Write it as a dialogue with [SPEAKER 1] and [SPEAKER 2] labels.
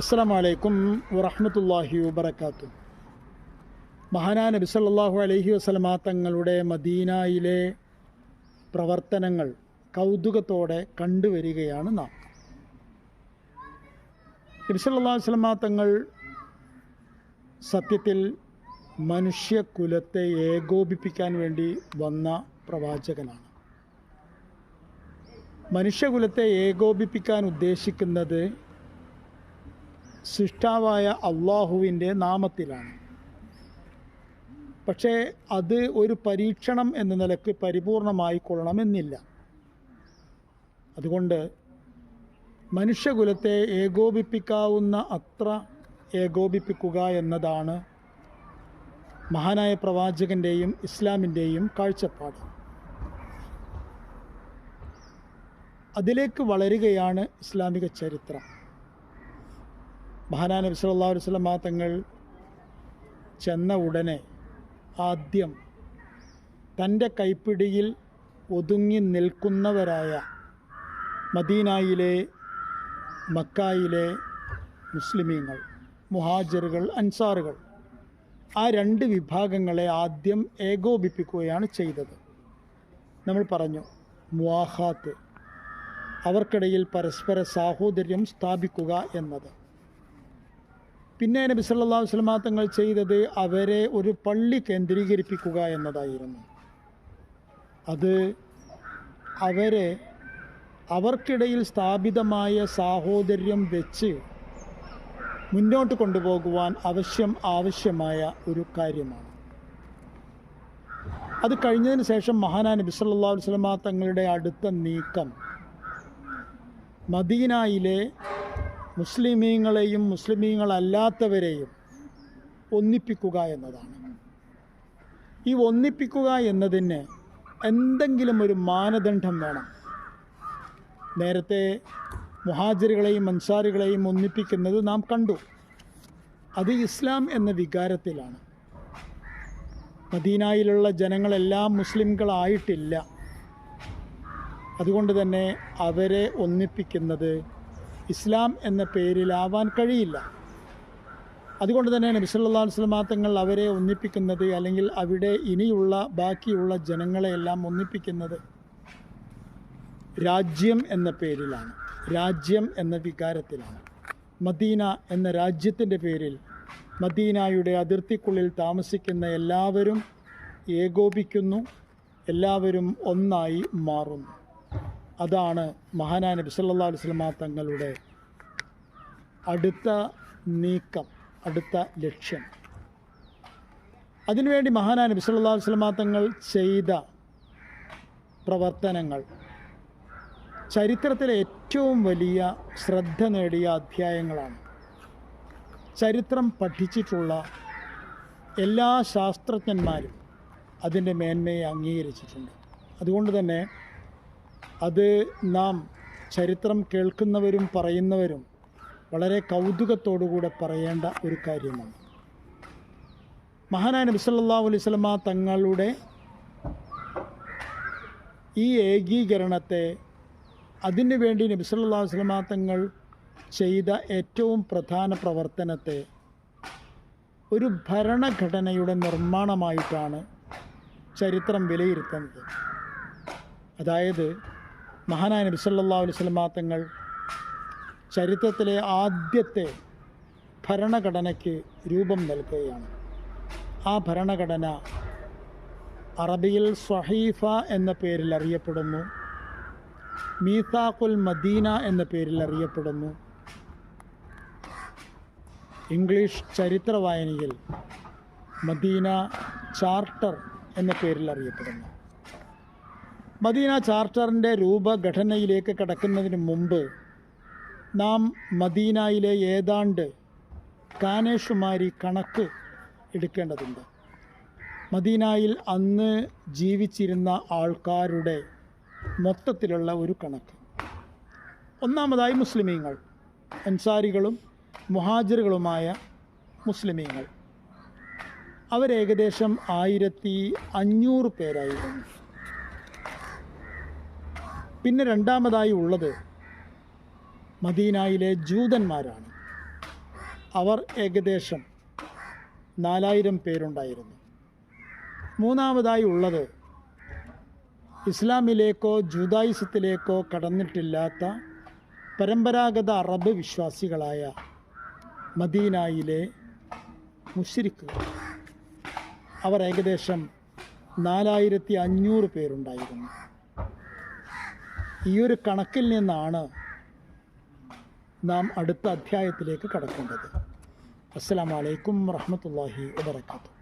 [SPEAKER 1] അസ്സാം വലൈക്കും വറഹമത്തല്ലാഹി വബർക്കാത്തു മഹാനാ നബി സല്ലല്ലാഹു അലൈഹി വസല്ലമ തങ്ങളുടെ മദീനയിലെ പ്രവർത്തനങ്ങൾ കൗതുകത്തോടെ കണ്ടുവരികയാണ് നാം. നബി സല്ലല്ലാഹു അലൈഹി വസല്ലമ തങ്ങൾ സത്യത്തിൽ മനുഷ്യകുലത്തെ ഏകോപിപ്പിക്കാൻ വേണ്ടി വന്ന പ്രവാചകനാണ്. മനുഷ്യകുലത്തെ ഏകോപിപ്പിക്കാൻ ഉദ്ദേശിക്കുന്നത് സൃഷ്ടാവായ അള്ളാഹുവിന്റെ നാമത്തിലാണ്. പക്ഷേ അത് ഒരു പരീക്ഷണം എന്ന നിലയ്ക്ക് പരിപൂർണമായി കൊള്ളണമെന്നില്ല അതുകൊണ്ട് മനുഷ്യകുലത്തെ ഏകോപിപ്പിക്കാവുന്ന അത്ര ഏകോപിപ്പിക്കുക എന്നതാണ് മഹാനായ പ്രവാചകന്റെയും ഇസ്ലാമിന്റെയും കാഴ്ചപ്പാട്. അതിലേക്ക് വളരുകയാണ് ഇസ്ലാമിക ചരിത്രം. മഹാനാ നബി സല്ലല്ലാഹു അലൈഹി വസല്ലമ തങ്ങൾ ചെന്ന ഉടനെ ആദ്യം തന്റെ കൈപ്പിടിയിൽ ഒതുങ്ങി നിൽക്കുന്നവരായ മദീനായിലെ മക്കായിലെ മുസ്ലിമീങ്ങൾ മുഹാജറുകൾ അൻസാറുകൾ ആ രണ്ട് വിഭാഗങ്ങളെ ആദ്യം ഏകോപിപ്പിക്കുകയാണ് ചെയ്തത്. നമ്മൾ പറഞ്ഞു മുവാഹാത്ത് അവർക്കിടയിൽ പരസ്പര സാഹോദര്യം സ്ഥാപിക്കുക എന്നത്. പിന്നെ നബി സല്ലല്ലാഹു അലൈഹി വസല്ലമ തങ്ങൾ ചെയ്തത് അവരെ ഒരു പള്ളി കേന്ദ്രീകരിപ്പിക്കുക എന്നതായിരുന്നു. അത് അവരെ അവർക്കിടയിൽ സ്ഥാപിതമായ സാഹോദര്യം വെച്ച് മുന്നോട്ട് കൊണ്ടുപോകുവാൻ ആവശ്യം ആവശ്യമായ ഒരു കാര്യമാണ്. അത് കഴിഞ്ഞതിന് ശേഷം മഹാനാ നബി സല്ലല്ലാഹു അലൈഹി വസല്ലമ തങ്ങളുടെ അടുത്ത നീക്കം മദീനയിലെ മുസ്ലിമീങ്ങളെയും മുസ്ലിമീങ്ങളല്ലാത്തവരെയും ഒന്നിപ്പിക്കുക എന്നതാണ്. ഈ ഒന്നിപ്പിക്കുക എന്നതിന് എന്തെങ്കിലും ഒരു മാനദണ്ഡം വേണം. നേരത്തെ മുഹാജിറുകളെയും അൻസാറുകളെയും ഒന്നിപ്പിക്കുന്നത് നാം കണ്ടു. അത് ഇസ്ലാം എന്ന വികാരത്തിലാണ്. മദീനായിലുള്ള ജനങ്ങളെല്ലാം മുസ്ലിംകളായിട്ടില്ല. അതുകൊണ്ട് തന്നെ അവരെ ഒന്നിപ്പിക്കുന്നത് ഇസ്ലാം എന്ന പേരിലാവാൻ കഴിയില്ല. അതുകൊണ്ട് തന്നെ നബി സല്ലല്ലാഹു അലൈഹി വസല്ലമ തങ്ങൾ അവരെ ഒന്നിപ്പിക്കുന്നത് അല്ലെങ്കിൽ അവിടെ ഇനിയുള്ള ബാക്കിയുള്ള ജനങ്ങളെയെല്ലാം ഒന്നിപ്പിക്കുന്നത് രാജ്യം എന്ന പേരിലാണ്. രാജ്യം എന്ന വികാരത്തിലാണ്. മദീന എന്ന രാജ്യത്തിന്റെ പേരിൽ മദീനയുടെ അതിർത്തിക്കുള്ളിൽ താമസിക്കുന്ന എല്ലാവരും ഏകോപിക്കുന്നു എല്ലാവരും ഒന്നായി മാറുന്നു. അതാണ് മഹാനായ നബി സല്ലല്ലാഹു അലൈഹി വസല്ലമ തങ്ങളുടെ അടുത്ത നീക്കം അടുത്ത ലക്ഷ്യം. അതിനുവേണ്ടി മഹാനായ നബി സല്ലല്ലാഹു അലൈഹി വസല്ലമ തങ്ങൾ ചെയ്ത പ്രവർത്തനങ്ങൾ ചരിത്രത്തിലെ ഏറ്റവും വലിയ ശ്രദ്ധ നേടിയ അധ്യായങ്ങളാണ്. ചരിത്രം പഠിച്ചിട്ടുള്ള എല്ലാ ശാസ്ത്രജ്ഞന്മാരും അതിന്റെ മേന്മയെ അംഗീകരിച്ചിട്ടുണ്ട്. അതുകൊണ്ട് തന്നെ അത് നാം ചരിത്രം കേൾക്കുന്നവരും പറയുന്നവരും വളരെ കൗതുകത്തോടുകൂടെ പറയേണ്ട ഒരു കാര്യമാണ്. മഹാനായ നബി സല്ലല്ലാഹു അലൈഹി വസല്ലമ തങ്ങളുടെ ഈ ഏകീകരണത്തെ അതിനു വേണ്ടി നബി സല്ലല്ലാഹു അലൈഹി വസല്ലമ തങ്ങൾ ചെയ്ത ഏറ്റവും പ്രധാന പ്രവർത്തനത്തെ ഒരു ഭരണഘടനയുടെ നിർമ്മാണമായിട്ടാണ് ചരിത്രം വിലയിരുത്തുന്നത്. അതായത് മഹാനായ നബി അലൈഹി വസല്ലമ തങ്ങൾ ചരിത്രത്തിലെ ആദ്യത്തെ ഭരണഘടനയ്ക്ക് രൂപം നൽകുകയാണ്. ആ ഭരണഘടന അറബിയിൽ സ്വഹീഫ എന്ന പേരിൽ അറിയപ്പെടുന്നു. മീസാഖുൽ മദീന എന്ന പേരിൽ അറിയപ്പെടുന്നു. ഇംഗ്ലീഷ് ചരിത്ര വായനയിൽ മദീന ചാർട്ടർ എന്ന പേരിൽ അറിയപ്പെടുന്നു. മദീന ചാർട്ടറിന്റെ രൂപഘടനയിലേക്ക് കടക്കുന്നതിന് മുമ്പ് നാം മദീനയിലെ ഏതാണ്ട് കാനേഷുമാരി കണക്ക് എടുക്കേണ്ടതുണ്ട്. മദീനയിൽ അന്ന് ജീവിച്ചിരുന്ന ആൾക്കാരുടെ മൊത്തത്തിലുള്ള ഒരു കണക്ക്. ഒന്നാമതായി മുസ്ലിമീങ്ങൾ അൻസാരികളും മുഹാജിറുകളുമായ മുസ്ലിമീങ്ങൾ. അവരേകദേശം ആയിരത്തി അഞ്ഞൂറ് പേരായിരുന്നു. പിന്നെ രണ്ടാമതായി ഉള്ളത് മദീനായിലെ ജൂതന്മാരാണ്. അവർ ഏകദേശം നാലായിരം പേരുണ്ടായിരുന്നു. മൂന്നാമതായി ഉള്ളത് ഇസ്ലാമിലേക്കോ ജൂതായുസത്തിലേക്കോ കടന്നിട്ടില്ലാത്ത പരമ്പരാഗത അറബ് വിശ്വാസികളായ മദീനായിലെ മുശ്രിക്കുകൾ അവർ ഏകദേശം നാലായിരത്തി അഞ്ഞൂറ് പേരുണ്ടായിരുന്നു. ഈ ഒരു കണക്കിൽ നിന്നാണ് നാം അടുത്ത അധ്യായത്തിലേക്ക് കടക്കേണ്ടത്. അസ്സാം വലൈക്കും വാഹമത്തല്ലാഹി വബറകാതുഹു.